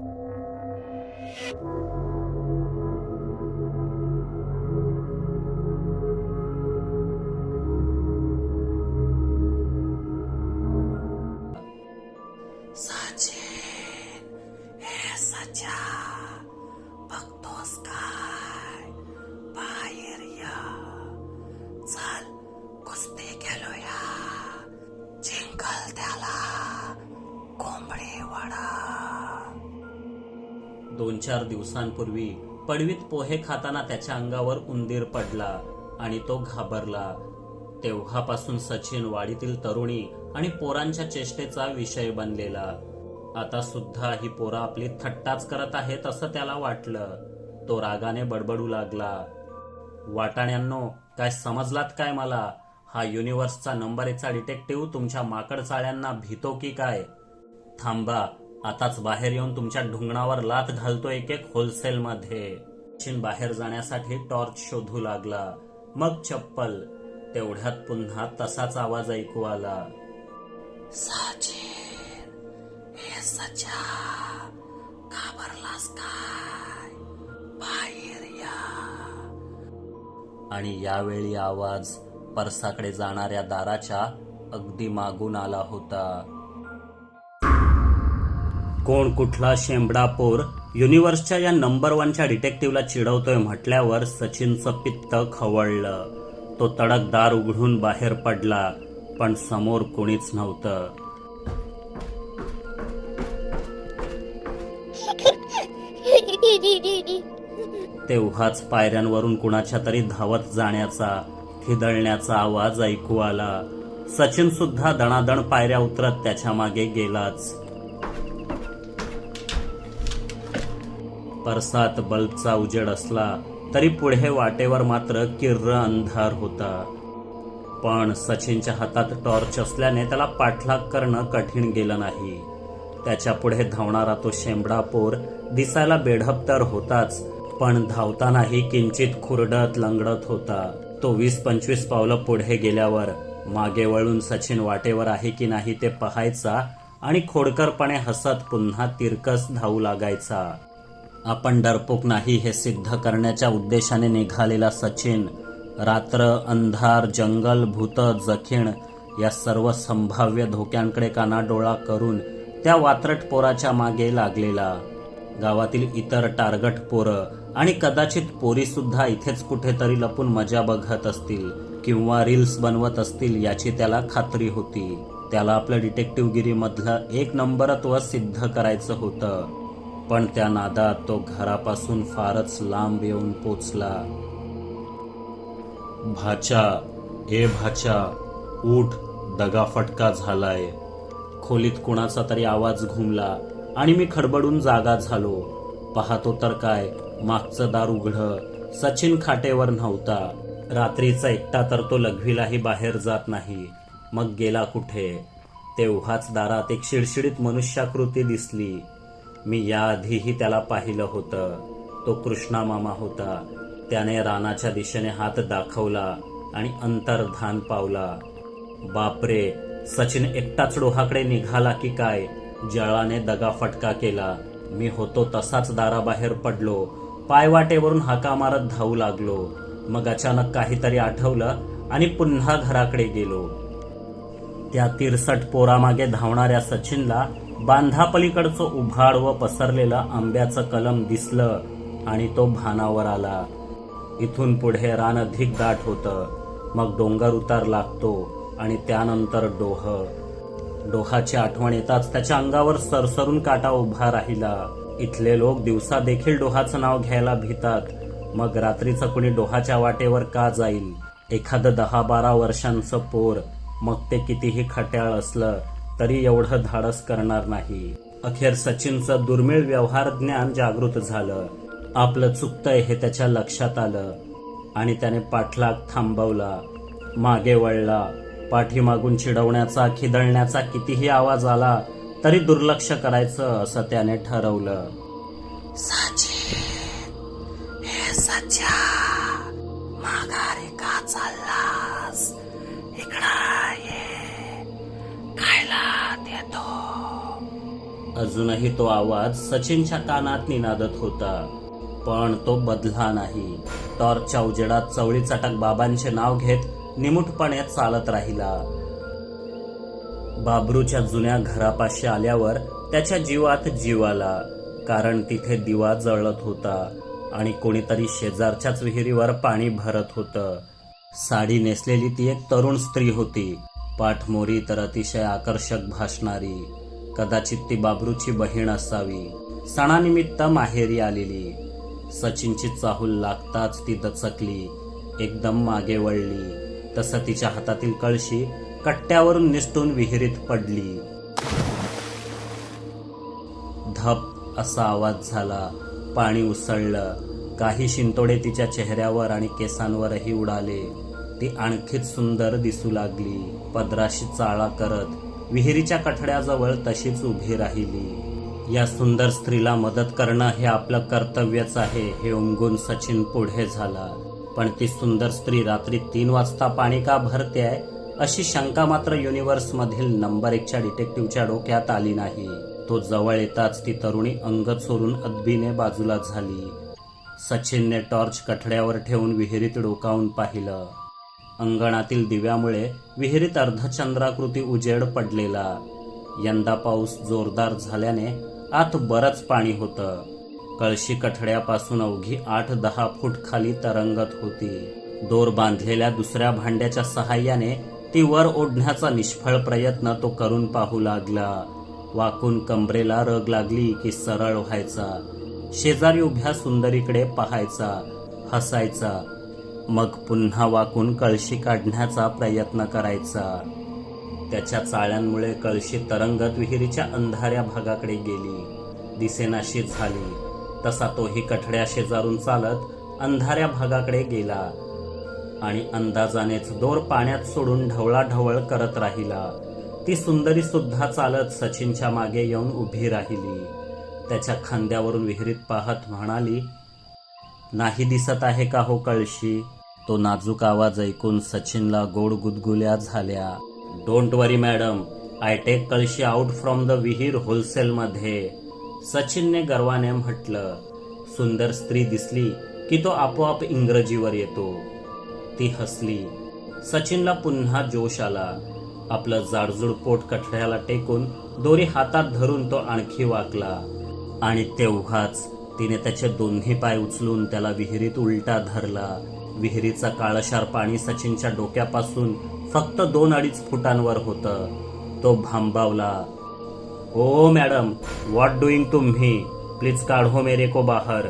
you दिवसांपूर्वी पडवीत पोहे खाताना त्याच्या अंगावर उंदीर पडला आणि तो घाबरला. तेव्हापासून सचिन वाडीतील तरुणी आणि पोरांच्या चेष्टेचा विषय बनलेला. आता सुद्धा ही पोरं आपली थट्टाच करत आहेत असं त्याला वाटलं. तो रागाने बडबडू लागला. वाटाण्यांनो काय समजलात काय मला? हा युनिव्हर्सचा नंबर एकचा डिटेक्टिव्ह तुमच्या माकड चाळ्यांना भीतो की काय? थांबा आताच बाहेर येऊन तुमच्या ढुंगणावर लात घालतो एक एक होलसेल मध्ये सचिन बाहेर जाण्यासाठी टॉर्च शोधू लागला. मग चप्पल. तेवढ्यात पुन्हा तसाच आवाज ऐकू आला. सचिन हे सचा घाबरलास काय? बाहेर या. आणि यावेळी आवाज परसाकडे जाणाऱ्या दाराच्या अगदी मागून आला होता. कोण कुठला शेंबडा पोर? युनिव्हर्सच्या या नंबर वनच्या डिटेक्टिव्हला चिडवतोय म्हटल्यावर सचिनचं पित्त खवळलं. तो तडक दार उघडून बाहेर पडला पण समोर कोणीच नव्हतं. तेव्हाच पायऱ्यांवरून कुणाच्या तरी धावत जाण्याचा खिदळण्याचा आवाज ऐकू आला. सचिन सुद्धा दणादण पायऱ्या उतरत त्याच्यामागे गेलाच. परसात बल्बचा उजेड असला तरी पुढे वाटेवर मात्र किर्र अंधार होता. पण सचिनच्या हातात टॉर्च असल्याने त्याला पाठलाग करणं कठीण गेलं नाही. त्याच्या पुढे धावणारा तो शेंबडा पोर दिसायला बेढप तर होताच पण धावतानाही किंचित खुरडत लंगडत होता. तो वीस पंचवीस पावलं पुढे गेल्यावर मागे वळून सचिन वाटेवर आहे की नाही ते पाहायचा आणि खोडकरपणे हसत पुन्हा तिरकस धावू लागायचा. आपण डरपोक नाही हे सिद्ध करण्याच्या उद्देशाने निघालेला सचिन रात्र अंधार जंगल भूत जखीण या सर्व संभाव्य धोक्यांकडे कानाडोळा करून त्या वात्रट पोराच्या मागे लागलेला. गावातील इतर टार्गट पोरं आणि कदाचित पोरी सुद्धा इथेच कुठेतरी लपून मजा बघत असतील किंवा रील्स बनवत असतील याची त्याला खात्री होती. त्याला आपलं डिटेक्टिव्हगिरीमधलं एक नंबरत्व सिद्ध करायचं होतं. पण त्या नादात तो घरापासून फारच लांब येऊन पोचला. भाच्या ए भाच्या उठ दगाफटका झालाय. खोलीत कुणाचा तरी आवाज घुमला आणि मी खडबडून जागा झालो. पाहतो तर काय मागचं दार उघडं सचिन खाटेवर नव्हता. रात्रीचा एकटा तर तो लघवीलाही बाहेर जात नाही. मग गेला कुठे? तेव्हाच दारात एक शिडशिडीत मनुष्याकृती दिसली. मी याआधीही त्याला पाहिलं होतं. तो कृष्णा मामा होता. त्याने रानाच्या दिशेने हात दाखवला आणि अंतर्धान पावला. बापरे सचिन एकटाच डोहाकडे निघाला की काय? जळाने दगा फटका केला. मी होतो तसाच दाराबाहेर पडलो. पायवाटेवरून हाका मारत धावू लागलो. मग अचानक काहीतरी आठवलं आणि पुन्हा घराकडे गेलो. त्या तिरसट पोरामागे धावणाऱ्या सचिनला बांधापलीकडचं उभाड व पसरलेलं आंब्याचं कलम दिसलं आणि तो भानावर आला. इथून पुढे रान अधिक दाट होतं. मग डोंगर उतार लागतो आणि त्यानंतर डोह. डोहाची आठवण येताच त्याच्या अंगावर सरसरून काटा उभा राहिला. इथले लोक दिवसा देखील डोहाचं नाव घ्यायला भीतात. मग रात्रीचं कुणी डोहाच्या वाटेवर का जाईल? एखादं दहा बारा वर्षांचं पोर. मग ते कितीही खट्याळ असलं तरी एवढं धाडस करणार नाही. अखेर सचिनचं दुर्मिळ व्यवहार ज्ञान जागृत झालं. आपलं चुकतंय हे त्याच्या लक्षात आलं आणि त्याने पाठलाग थांबवला. मागे वळला. पाठीमागून चिडवण्याचा खिदळण्याचा कितीही आवाज आला तरी दुर्लक्ष करायचं असं त्याने ठरवलं. अजूनही तो आवाज सचिनच्या कानात निनादत होता. पण तो बदला नाही. टॉर्चच्या उजेडात चवळी चटक बाबांचे नाव घेत निमुटपणे चालत राहिला. बाबरूच्या जुन्या घरापाशी आल्यावर त्याच्या जीवात जीव आला कारण तिथे दिवा जळत होता आणि कोणीतरी शेजारच्याच विहिरीवर पाणी भरत होतं. साडी नेसलेली ती एक तरुण स्त्री होती पाठमोरी तर अतिशय आकर्षक भासणारी. कदाचित ती बाबरूची बहीण असावी. सणानिमित्त माहेरी आलेली. सचिनची चाहूल लागताच ती दचकली. एकदम मागे वळली. तसं तिच्या हातातील कळशी कट्ट्यावरून निसटून विहिरीत पडली. धप असा आवाज झाला. पाणी उसळलं. काही शिंतोडे तिच्या चेहऱ्यावर आणि केसांवरही उडाले. ती आणखीच सुंदर दिसू लागली. पदराशी चाळा करत विहिरीच्या कठड्याजवळ तशीच उभी राहिली. या सुंदर स्त्रीला मदत करणं हे आपलं कर्तव्यच आहे हे उमगून सचिन पुढे झाला. पण ती सुंदर स्त्री रात्री तीन वाजता पाणी का भरते आहे अशी शंका मात्र युनिव्हर्स मधील नंबर एकच्या डिटेक्टिव्हच्या डोक्यात आली नाही. तो जवळ येताच ती तरुणी अंग चोरून अदबीने बाजूला झाली. सचिनने टॉर्च कठड्यावर ठेवून विहिरीत डोकावून पाहिलं. अंगणातील दिव्यामुळे विहिरीत अर्धचंद्राकृती उजेड पडलेला. यंदा पाऊस जोरदार झाल्याने आत बरंच पाणी होतं. कळशी कठड्यापासून अवघी आठ दहा फूट खाली तरंगत होती. दोर बांधलेल्या दुसऱ्या भांड्याच्या सहाय्याने ती वर ओढण्याचा निष्फळ प्रयत्न तो करून पाहू लागला. वाकून कंबरेला रग लागली की सरळ व्हायचा. शेजारी उभ्या सुंदरीकडे पाहायचा हसायचा. मग पुन्हा वाकून कळशी काढण्याचा प्रयत्न करायचा. त्याच्या चाळ्यांमुळे कळशी तरंगत विहिरीच्या अंधाऱ्या भागाकडे गेली. दिसेनाशी झाली. तसा तोही कठड्या शेजारून चालत अंधाऱ्या भागाकडे गेला आणि अंदाजानेच दोर पाण्यात सोडून ढवळाढवळ करत राहिला. ती सुंदरी सुद्धा चालत सचिनच्या मागे येऊन उभी राहिली. त्याच्या खांद्यावरून विहिरीत पाहत म्हणाली नाही दिसत आहे का हो कळशी? तो नाजूक आवाज ऐकून सचिनला गोड गुदगुल्या झाल्या. Don't worry madam I take कळशी आउट फ्रॉम द विहीर होलसेलमध्ये सचिनने गर्वाने म्हटलं सुंदर स्त्री दिसली की तो आपोआप इंग्रजीवर येतो. ती हसली. सचिनला पुन्हा जोश आला. आपलं जाडजूड पोट कठड्याला टेकून दोरी हातात धरून तो आणखी वाकला. आणि तेव्हाच तिने त्याचे दोन्ही पाय उचलून त्याला विहिरीत उलटा धरला. विहिरीचा काळशार पाणी सचिनच्या डोक्यापासून फक्त दोन अडीच फुटांवर होतं. तो भांबावला. ओ मॅडम व्हॉट डुईंग तुम्ही प्लीज काढो मेरे को बाहर.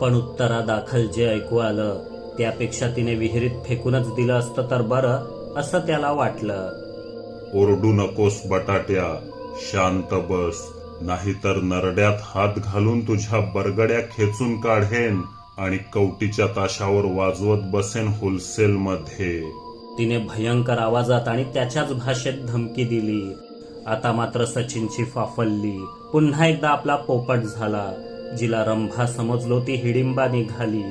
पण उत्तरादाखल जे ऐकू आलं त्यापेक्षा तिने विहिरीत फेकूनच दिलं असतं तर बरं असं त्याला वाटलं. ओरडू नकोस बटाट्या. शांत बस. नाहीतर नरड्यात हात घालून तुझ्या बरगड्या खेचून काढेन. आणि कवटीच्या ताशावर वाजवत बसेन होलसेल मध्ये तिने भयंकर आवाजात आणि त्याच्याच भाषेत धमकी दिली. आता मात्र सचिनची फाफल्ली. पुन्हा एकदा आपला पोपट झाला. जिला रंभा समजलो ती हिडिंबा निघाली.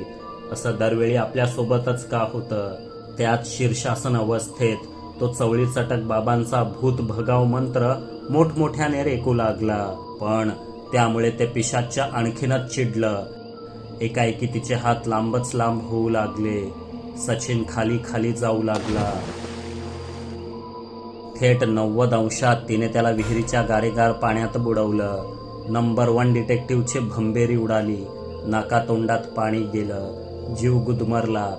असं दरवेळी आपल्या सोबतच का होतं? त्यात शीर्षासन अवस्थेत तो चवळी चटक बाबांचा भूत भगाव मंत्र मोठमोठ्याने रेकू लागला. पण त्यामुळे ते पिशाच्या आणखीनच चिडलं. एकाएकी तिचे हात लांबच लांब होऊ लागले. सचिन खाली खाली जाऊ लागला. थेट नव्वद अंशात तिने त्याला विहिरीच्या गारेगार पाण्यात बुडवलं. नंबर वन डिटेक्टिव्हचे भंबेरी उडाली. नाकातोंडात पाणी गेलं. जीव गुदमरला.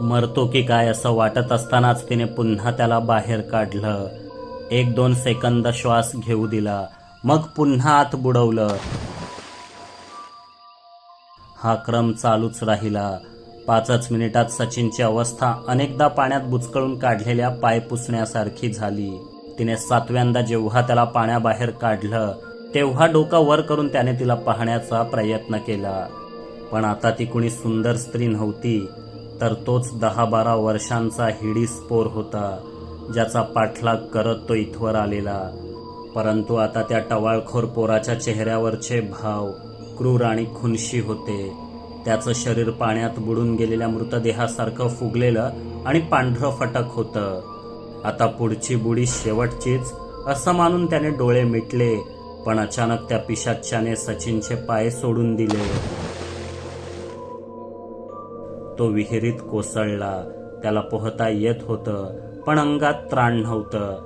मरतो की काय असं वाटत असतानाच तिने पुन्हा त्याला बाहेर काढलं. एक दोन सेकंद श्वास घेऊ दिला. मग पुन्हा आत बुडवलं. हा क्रम चालूच राहिला. पाचच मिनिटात सचिनची अवस्था अनेकदा पाण्यात बुचकळून काढलेल्या पाय पुसण्यासारखी झाली. तिने सातव्यांदा जेव्हा त्याला पाण्याबाहेर काढलं तेव्हा डोकं वर करून त्याने तिला पाहण्याचा प्रयत्न केला. पण आता ती कुणी सुंदर स्त्री नव्हती तर तोच दहा बारा वर्षांचा हिडी स्पोर होता ज्याचा पाठलाग करत तो इथवर आलेला. परंतु आता त्या टवाळखोर पोराच्या चेहऱ्यावरचे भाव क्रूर आणि खुनशी होते. त्याचं शरीर पाण्यात बुडून गेलेल्या मृतदेहासारखं फुगलेलं आणि पांढरं फटक होतं. आता पुढची बुडी शेवटचीच असं मानून त्याने डोळे मिटले पण अचानक त्या पिशाच्याने सचिनचे पाय सोडून दिले. तो विहिरीत कोसळला. त्याला पोहता येत होतं पण अंगात त्राण नव्हतं.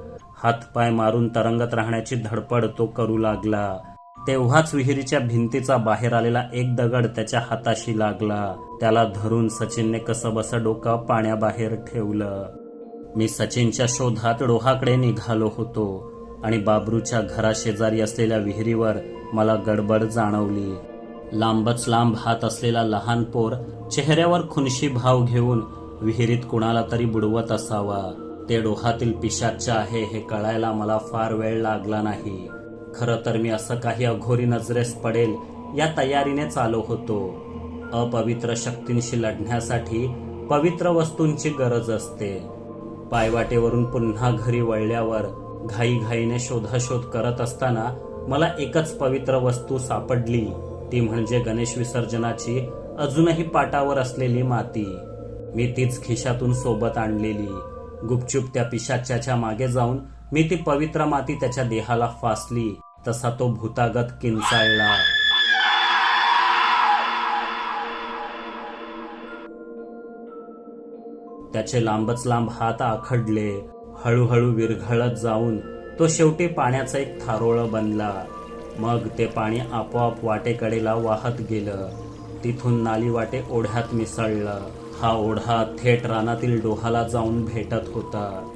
हातपाय मारून तरंगत राहण्याची धडपड तो करू लागला. तेव्हाच विहिरीच्या भिंतीचा बाहेर आलेला एक दगड त्याच्या हाताशी लागला. त्याला धरून सचिनने कसं बसं डोकं पाण्याबाहेर ठेवलं. मी सचिनच्या शोधात डोहाकडे निघालो होतो आणि बाबरूच्या घराशेजारी असलेल्या विहिरीवर मला गडबड जाणवली. लांबच लांब हात असलेला लहान पोर चेहऱ्यावर खुनशी भाव घेऊन विहिरीत कुणाला तरी बुडवत असावा. ते डोहातील पिशाच्च आहे हे कळायला मला फार वेळ लागला नाही. खरं तर मी असं काही अघोरी नजरेस पडेल या तयारीनेच आलो होतो. अपवित्र शक्तींशी लढण्यासाठी पवित्र वस्तूंची गरज असते. पायवाटेवरून पुन्हा घरी वळल्यावर घाईघाईने शोधाशोध करत असताना मला एकच पवित्र वस्तू सापडली ती म्हणजे गणेश विसर्जनाची अजूनही पाटावर असलेली माती. मी तीच खिशातून सोबत आणलेली. गुपचूप त्या पिशाच्याच्या मागे जाऊन मी ती पवित्र माती त्याच्या देहाला फासली तसा तो भूतागत किंचाळला. त्याचे लांबच लांब हात आखडले हळूहळू विरघळत जाऊन तो शेवटी पाण्याचा एक थारोळ बनला. मग ते पाणी आपोआप वाटेकडेला वाहत गेलं. तिथून नाली वाटे ओढ्यात मिसळलं. हा ओढा थेट रानातील डोहाला जाऊन भेटत होता.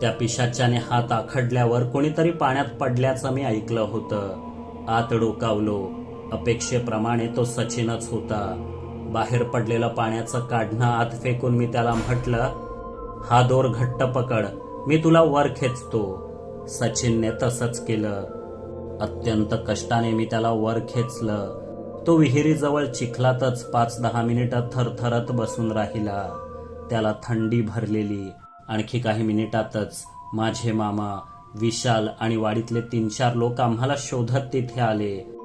त्या पिशाच्याने हात आखडल्यावर कोणीतरी पाण्यात पडल्याचं मी ऐकलं होतं. आत डोकावलो. अपेक्षेप्रमाणे तो सचिनच होता. बाहेर पडलेलं पाण्याचं काढणं आत फेकून मी त्याला म्हटलं हा दोर घट्ट पकड मी तुला वर खेचतो. सचिनने तसंच केलं. अत्यंत कष्टाने मी त्याला वर खेचलं. तो विहिरीजवळ चिखलातच पाच दहा मिनिटं थरथरत बसून राहिला. त्याला थंडी भरलेली. आणखी काही मिनिटातच माझे मामा विशाल आणि वाडीतले तीन चार लोक आम्हाला शोधत तिथे आले.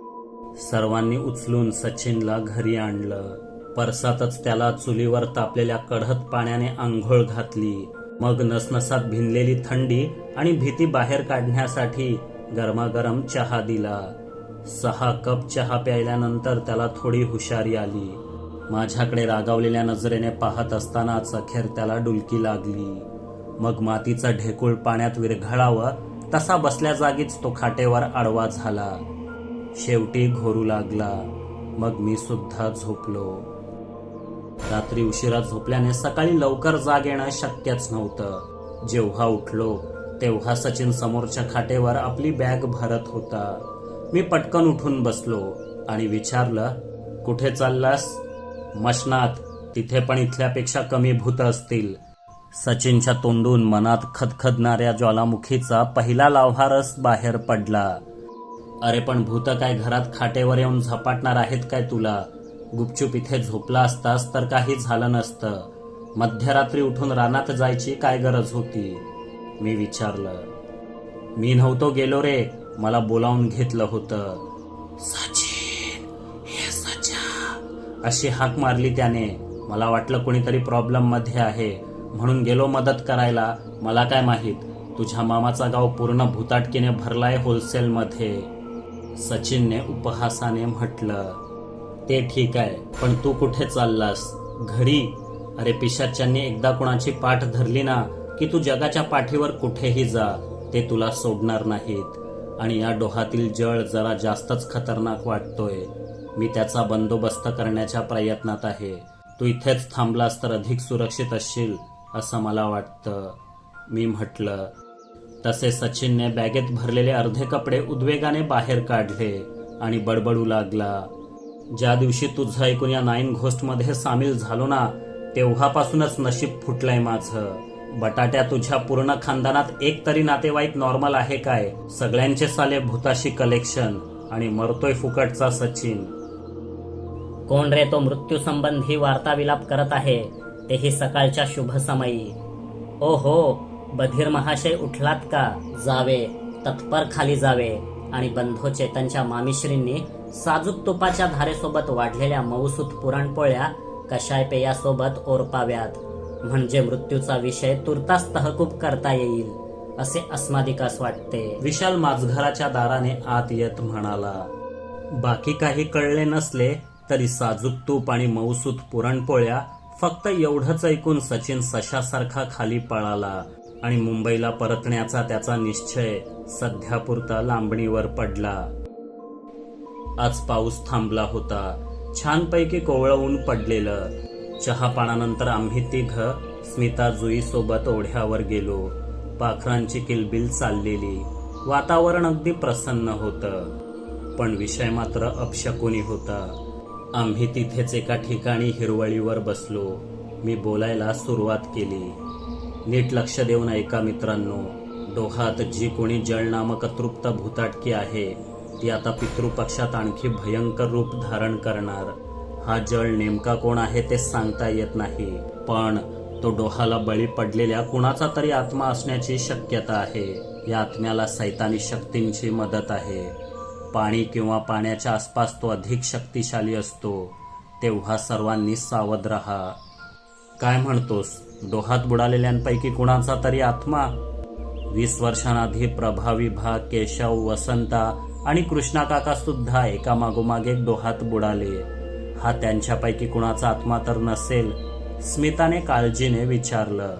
सर्वांनी उचलून सचिनला घरी आणलं. परसातच त्याला चुलीवर तापलेल्या कढत पाण्याने आंघोळ घातली. मग नसनसात भिनलेली थंडी आणि भीती बाहेर काढण्यासाठी गरमागरम चहा दिला. सहा कप चहा प्यायल्यानंतर त्याला थोडी हुशारी आली. माझ्याकडे रागावलेल्या नजरेने पाहत असतानाच अखेर त्याला डुलकी लागली. मग मातीचा ढेकूळ पाण्यात विरघळावं तसा बसल्या जागीच तो खाटेवर आडवा झाला. शेवटी घोरू लागला. मग मी सुद्धा झोपलो. रात्री उशिरा झोपल्याने सकाळी लवकर जाग येणं शक्यच नव्हतं. जेव्हा उठलो तेव्हा सचिन समोरच्या खाटेवर आपली बॅग भरत होता. मी पटकन उठून बसलो आणि विचारलं कुठे चाललास? मशनात. तिथे पण इथल्यापेक्षा कमी भूत असतील. सचिनच्या तोंडून मनात खदखदणाऱ्या ज्वालामुखीचा पहिला लाव्हारस बाहेर पडला. अरे पण भूत काय घरात खाटेवर येऊन झपाटणार आहेत काय तुला? गुपचूप इथे झोपला असतास तर काही झालं नसतं. मध्यरात्री उठून रानात जायची काय गरज होती? मी विचारलं. मी नव्हतो गेलो रे. मला बोलावून घेतलं होतं. सचिन हे सचा. अशी हाक मारली त्याने. मला वाटलं कोणीतरी प्रॉब्लेममध्ये आहे. म्हणून गेलो मदत करायला. मला काय माहीत? तुझ्या मामाचा गाव पूर्ण भुताटकीने भरलाय होलसेलमध्ये. सचिनने उपहासाने म्हटलं ते ठीक आहे पण तू कुठे चाललास? घरी? अरे पिशाच्यांनी एकदा कुणाची पाठ धरली ना की तू जगाच्या पाठीवर कुठेही जा ते तुला सोडणार नाहीत. आणि या डोहातील जळ जरा जास्तच खतरनाक वाटतोय. मी त्याचा बंदोबस्त करण्याच्या प्रयत्नात आहे. तू इथेच थांबलास तर अधिक सुरक्षित असशील. असं मला वाटतं. मी म्हटलं तसे सचिनने बॅगेत भरलेले अर्धे कपडे उद्वेगाने बाहेर काढले आणि बडबडू लागला. ज्या दिवशी तुझं ऐकून या नाईन घोस्टमध्ये सामील झालो ना तेव्हापासूनच नशीब फुटलंय माझं. बटाट्या तुझ्या पूर्ण खानदानात एक तरी नातेवाईक नॉर्मल आहे काय? सगळ्यांचे साले भूताशी कलेक्शन आणि मरतोय फुकटचा सचिन. कोण रे तो मृत्यू संबंधी वार्ताविलाप करत आहे? तेही सकाळच्या शुभसमयी ओ हो बधीर महाशय उठलात का? जावे तत्पर खाली जावे. आणि बंधो चेतनच्या मामिश्रींनी साजूक तुपाच्या धारेसोबत वाढलेल्या मऊसूत पुरणपोळ्या कशाय पेयासोबत ओरपाव्यात. म्हणजे मृत्यूचा विषय तुर्तास तहकूब करता येईल असे अस्मादिकास वाटते. विशाल माझघराच्या दाराने आत येत म्हणाला बाकी काही कळले नसले तरी साजूक तूप आणि मऊसूत पुरणपोळ्या फक्त एवढंच ऐकून सचिन सशासारखा खाली पळाला आणि मुंबईला परतण्याचा त्याचा निश्चय सध्यापुरता लांबणीवर पडला. आज पाऊस थांबला होता. छानपैकी कोवळवून पडलेलं. चहापानानंतर आम्ही तिघ स्मिता जुई सोबत ओढ्यावर गेलो. पाखरांची किलबिल चाललेली. वातावरण अगदी प्रसन्न होतं. पण विषय मात्र अपशकुनी होता. आम्ही तिथेच एका ठिकाणी हिरवळीवर बसलो. मी बोलायला सुरुवात केली. नीट लक्ष देऊन ऐका मित्रांनो डोहात जी कोणी जळनामक तृप्त भूताटकी आहे ती आता पितृपक्षात आणखी भयंकर रूप धारण करणार. हा जळ नेमका कोण आहे ते सांगता येत नाही पण तो डोहाला बळी पडलेल्या कुणाचा तरी आत्मा असण्याची शक्यता आहे. या आत्म्याला सैतानी शक्तींची मदत आहे. पाणी किंवा पाण्याच्या आसपास तो अधिक शक्तिशाली असतो तेव्हा सर्वांनी सावध राहा. काय म्हणतोस? डोहात बुडालेल्यांपैकी कुणाचा तरी आत्मा? वीस वर्षांआधी प्रभावी भाग केशव वसंता आणि कृष्णाकाका सुद्धा एका मागोमागे एक डोहात बुडाले. हा त्यांच्यापैकी कुणाचा आत्मा तर नसेल स्मिताने काळजीने विचारलं.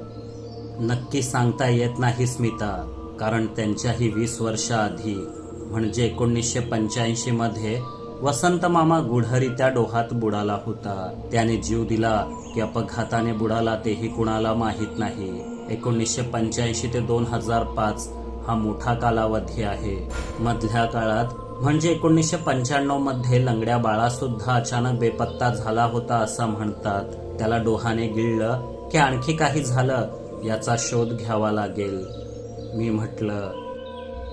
नक्की सांगता येत नाही स्मिता कारण त्यांच्याही वीस वर्षाआधी म्हणजे एकोणीसशे पंच्याऐंशी मध्ये वसंत मामा गुढरित्या डोहात बुडाला होता. त्याने जीव दिला की अपघाताने बुडाला तेही कुणाला माहीत नाही. एकोणीसशे पंच्याऐंशी ते दोन हजार पाच हा मोठा कालावधी आहे. मधल्या काळात म्हणजे एकोणीसशे पंच्याण्णवमध्ये लंगड्या बाळा सुद्धा अचानक बेपत्ता झाला होता असं म्हणतात. त्याला डोहाने गिळलं की आणखी काही झालं याचा शोध घ्यावा लागेल. मी म्हटलं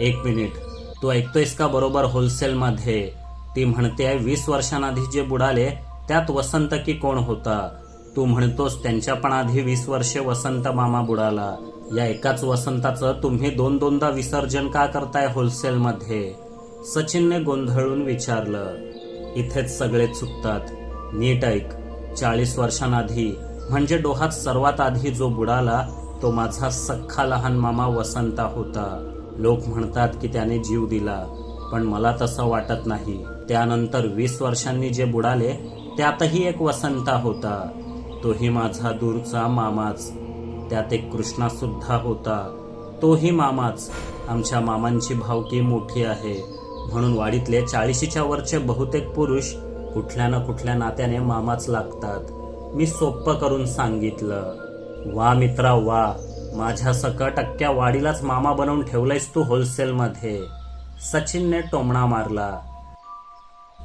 एक मिनिट तू ऐकतोयस का बरोबर होलसेलमध्ये? ती म्हणते वीस वर्षांआधी जे बुडाले त्यात वसंत की कोण होता? तू म्हणतोस त्यांच्या पण आधी वीस वर्षे वसंत मामा बुडाला. या एकाच वसंताचं तुम्ही दोन दोनदा विसर्जन का करताय होलसेलमध्ये? सचिनने गोंधळून विचारलं. इथेच सगळे चुकतात. नीट ऐक. चाळीस वर्षांआधी म्हणजे डोहात सर्वात आधी जो बुडाला तो माझा सख्खा लहान मामा वसंता होता. लोक म्हणतात की त्याने जीव दिला पण मला तसं वाटत नाही. त्यानंतर वीस वर्षांनी जे बुडाले त्यातही एक वसंता होता. तोही माझा दूरचा मामाच. त्यात एक कृष्णासुद्धा होता. तोही मामाच. आमच्या मामांची भावकी मोठी आहे. म्हणून वाडीतले चाळीशीच्या वरचे बहुतेक पुरुष कुठल्या ना कुठल्या नात्याने मामाच लागतात. मी सोप्प करून सांगितलं वा मित्रा वा. माझ्या सकट अख्ख्या वाडीलाच मामा बनवून ठेवलायस तू होलसेलमध्ये. सचिनने टोमणा मारला.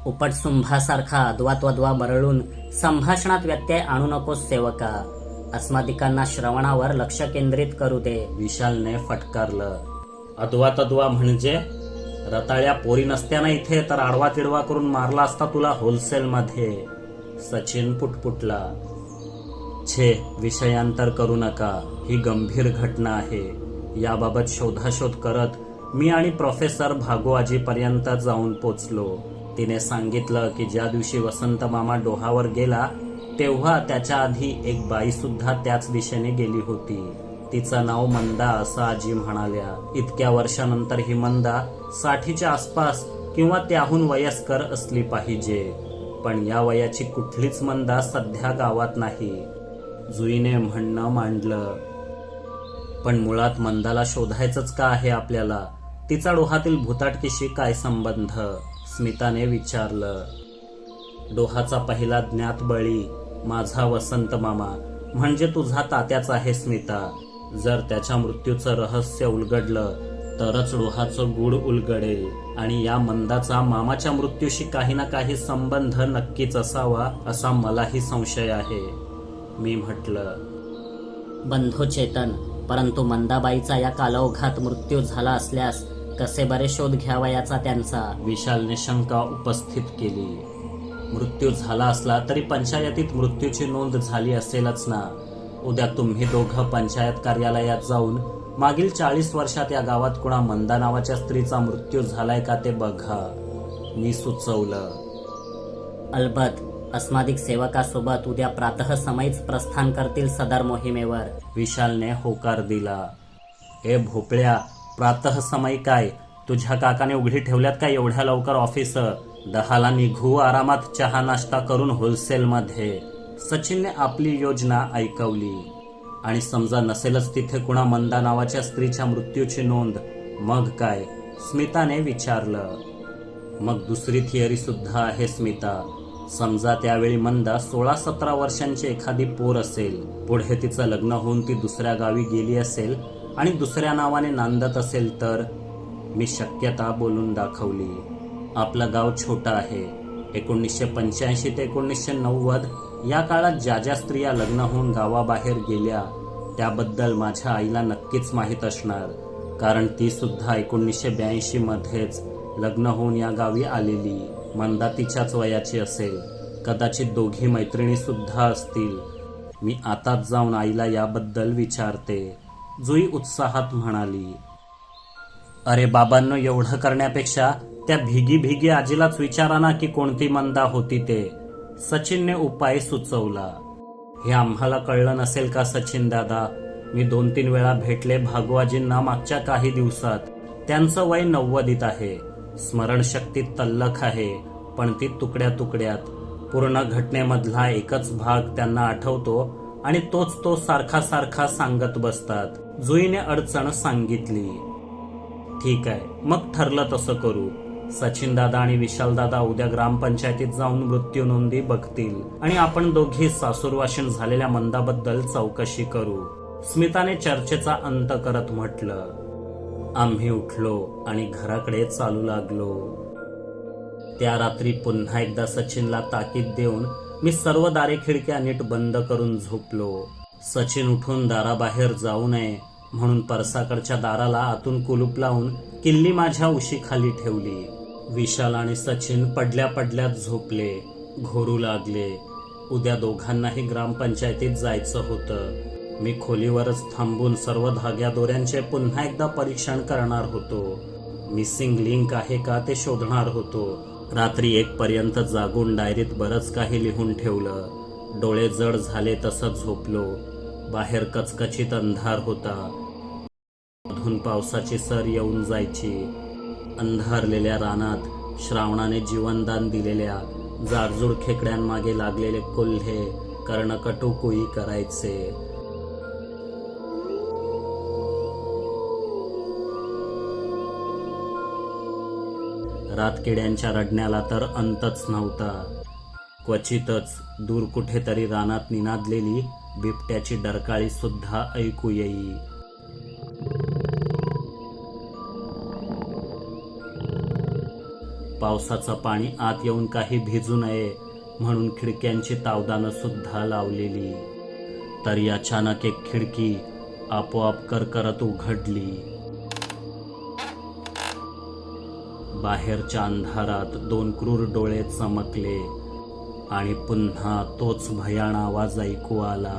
उपटसुंभासारखा अद्वात्वद्वा बरळून संभाषणात व्यत्यय आणू नकोस सेवका. अस्मादिकांना श्रवणावर लक्ष केंद्रित करू दे. विशालने फटकारलं. अद्वा तद्वा म्हणजे? रताळ्या पोरी नसत्याना इथे तर आडवा तिडवा करून मारला असता तुला होलसेलमध्ये. सचिन पुटपुटला. छे विषयांतर करू नका. ही गंभीर घटना आहे. याबाबत शोधाशोध करत मी आणि प्रोफेसर भागोआजीपर्यंत जाऊन पोचलो. तिने सांगितलं की ज्या दिवशी वसंत मामा डोहावर गेला तेव्हा त्याच्या आधी एक बाई सुद्धा त्याच दिशेने गेली होती. तिचं नाव मंदा असं आजी म्हणाल्या. इतक्या वर्षानंतर ही मंदा साठीच्या आसपास किंवा त्याहून वयस्कर असली पाहिजे. पण या वयाची कुठलीच मंदा सध्या गावात नाही. जुईने म्हणणं मांडलं. पण मुळात मंदाला शोधायचंच का आहे आपल्याला? तिचा डोहातील भूताटकीशी काय संबंध? स्मिताने विचारलं. डोहाचा पहिला ज्ञात बळी माझा वसंत मामा म्हणजे तुझा तात्याच आहे स्मिता. जर त्याच्या मृत्यूचं रहस्य उलगडलं तरच डोहाचं गुड उलगडेल आणि या मंदाचा मामाच्या मृत्यूशी काही ना काही संबंध नक्कीच असावा असा मलाही संशय आहे. मी म्हटलं बंधू चेतन परंतु मंदाबाईचा या कालौघात मृत्यू झाला असल्यास कसे बरे शोध घ्यावा याचा त्यांचा? विशालने शंका उपस्थित केली. मृत्यू झाला असला तरी पंचायतीत मृत्यूची नोंद झाली असेलच ना. उद्या तुम्ही दोघं पंचायत कार्यालयात जाऊन मागील चाळीस वर्षात या गावात कुणा मंदा नावाच्या स्त्रीचा मृत्यू झालाय का ते बघा. मी सुचवलं. अलबत अस्मादिक सेवकासोबत उद्या प्रातः समयीच प्रस्थान करतील सदर मोहिमेवर. विशालने होकार दिला. ए भोपळ्या प्रातः समय काय? तुझ्या काकाने उघडी ठेवल्यात का एवढ्या लवकर ऑफिस? दहाला निघू आरामात चहा नाश्ता करून होलसेलमध्ये. सचिनने आपली योजना ऐकवली. आणि समजा नसेलच तिथे कुणा मंदा नावाच्या स्त्रीच्या मृत्यूची नोंद मग काय? स्मिताने विचारलं. मग दुसरी थिअरी सुद्धा आहे स्मिता. समजा त्यावेळी मंदा सोळा सतरा वर्षांची एखादी पोर असेल. पुढे तिचं लग्न होऊन ती दुसऱ्या गावी गेली असेल आणि दुसऱ्या नावाने नांदत असेल तर? मी शक्यता बोलून दाखवली. आपलं गाव छोटं आहे. एकोणीसशे पंच्याऐंशी ते एकोणीसशे नव्वद या काळात ज्या ज्या स्त्रिया लग्न होऊन गावाबाहेर गेल्या त्याबद्दल माझ्या आईला नक्कीच माहीत असणार. कारण ती सुद्धा एकोणीसशे ब्याऐंशी मध्येच लग्न होऊन या गावी आलेली. मंदा तिच्याच वयाची असेल. कदाचित दोघी मैत्रिणी सुद्धा असतील. मी आताच जाऊन आईला याबद्दल विचारते. जुई उत्साहात म्हणाली अरे बाबांनो एवढं करण्यापेक्षा त्या भिगी भिगी आजीलाच विचारा ना की कोणती मंदा होती ते. सचिनने उपाय सुचवला हे आम्हाला कळलं नसेल का सचिन दादा? मी दोन तीन वेळा भेटले भागवाजींना मागच्या काही दिवसात. त्यांचं वय नव्वदीत आहे. स्मरणशक्ती तल्लख आहे पण ती तुकड्या तुकड्यात. पूर्ण घटनेमधला एकच भाग त्यांना आठवतो आणि तोच तो सारखा सारखा सांगत बसतात. जुईने अडचण सांगितली. ठीक आहे मग ठरलं तसं करू. सचिन दादा आणि विशाल दादा उद्या ग्रामपंचायतीत जाऊन मृत्यू नोंदी बघतील आणि आपण दोघी सासूरवाशीन झालेल्या मंदाबद्दल चौकशी करू. स्मिताने चर्चेचा अंत करत म्हटलं. आम्ही उठलो आणि घराकडे चालू लागलो. त्या रात्री पुन्हा एकदा सचिनला ताकीद देऊन मी सर्व दारे खिडक्या नीट बंद करून झोपलो. सचिन उठून दाराबाहेर जाऊ नये म्हणून परसाकडच्या दाराला आतून कुलूप लावून किल्ली माझ्या उशीखाली ठेवली. विशाल आणि सचिन पडल्या पडल्यात झोपले घोरू लागले. उद्या दोघांनाही ग्रामपंचायतीत जायचं होतं. मी खोलीवरच थांबून सर्व धाग्या दोऱ्यांचे पुन्हा एकदा परीक्षण करणार होतो. मिसिंग लिंक आहे का ते शोधणार होतो. रात्री एक पर्यंत जागून डायरीत बरंच काही लिहून ठेवलं. डोळे जड झाले तसंच झोपलो. बाहेर कचकचित अंधार होता. मधून पावसाची सर येऊन जायची. अंधारलेल्या रानात श्रावणाने जीवनदान दिलेल्या जाडजूड खेकड्यांमागे लागलेले कोल्हे कर्णकटू कुई करायचे. रातकिड्यांच्या रडण्याला तर अंतच नव्हता. क्वचितच दूर कुठेतरी रानात निनादलेली बिबट्याची डरकाळी सुद्धा ऐकू येई. पावसाचं पाणी आत येऊन काही भिजू नये म्हणून खिडक्यांची तावदानं सुद्धा लावलेली. तरी अचानक एक खिडकी आपोआप करकरत उघडली. बाहेरच्या अंधारात दोन क्रूर डोळे चमकले आणि पुन्हा तोच भयाण आवाज ऐकू आला.